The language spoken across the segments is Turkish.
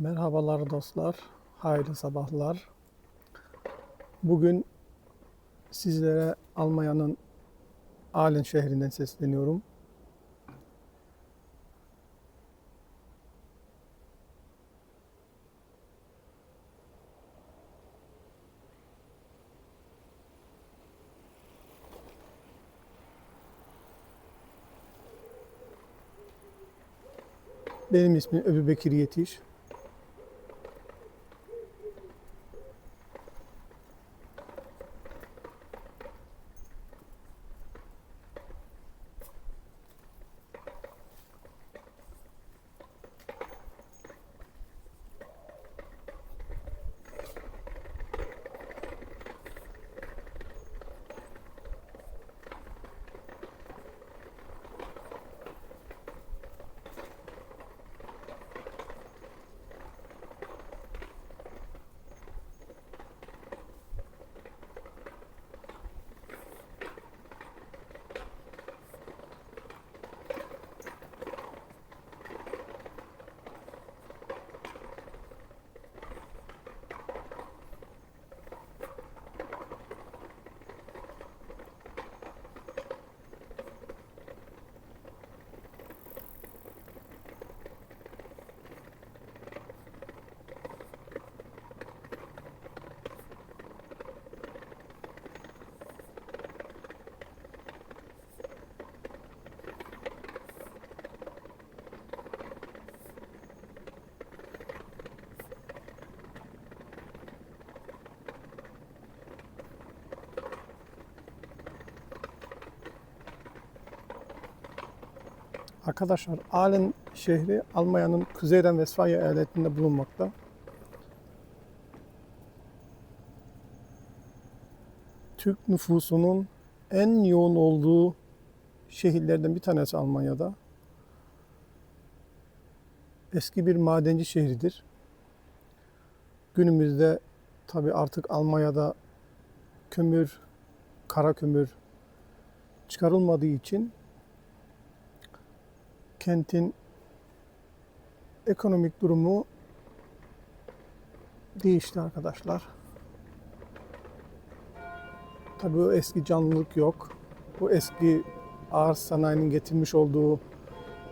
Merhabalar dostlar, hayırlı sabahlar. Bugün sizlere Almanya'nın Aalen şehrinden sesleniyorum. Benim ismim Ebu Bekir Yetiş. Arkadaşlar Aalen şehri Almanya'nın Kuzeyden Westfalia eyaletinde bulunmakta. Türk nüfusunun en yoğun olduğu şehirlerden bir tanesi Almanya'da. Eski bir madenci şehridir. Günümüzde tabi artık Almanya'da kömür, kara kömür çıkarılmadığı için kentin ekonomik durumu değişti arkadaşlar. Tabii o eski canlılık yok. Bu eski ağır sanayinin getirmiş olduğu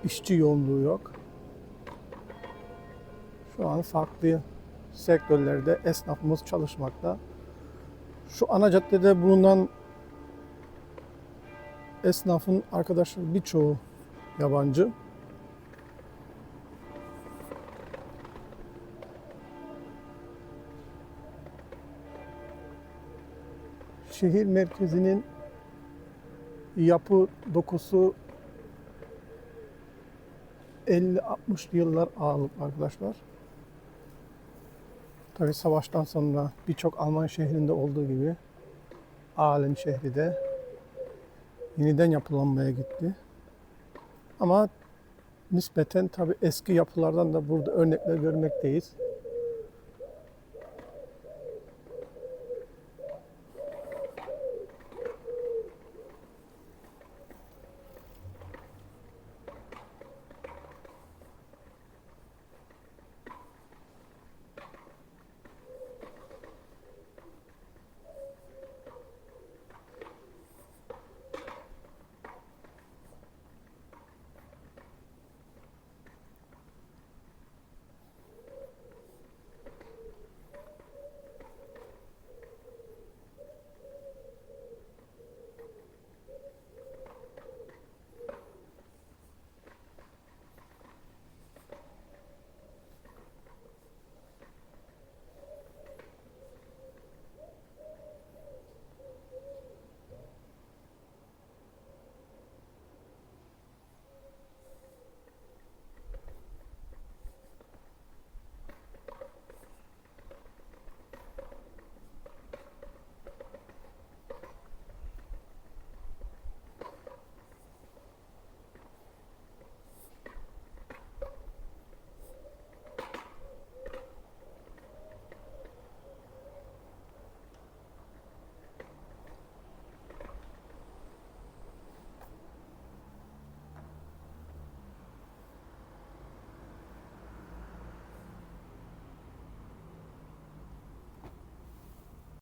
işçi yoğunluğu yok. Şu an farklı sektörlerde esnafımız çalışmakta. Şu ana caddede bulunan esnafın arkadaşlar birçoğu yabancı. Şehir merkezinin yapı dokusu 50-60 yıllar ağırlık arkadaşlar. Tabi savaştan sonra birçok Alman şehrinde olduğu gibi Aalen şehri de yeniden yapılanmaya gitti. Ama nispeten tabi eski yapılardan da burada örnekler görmekteyiz.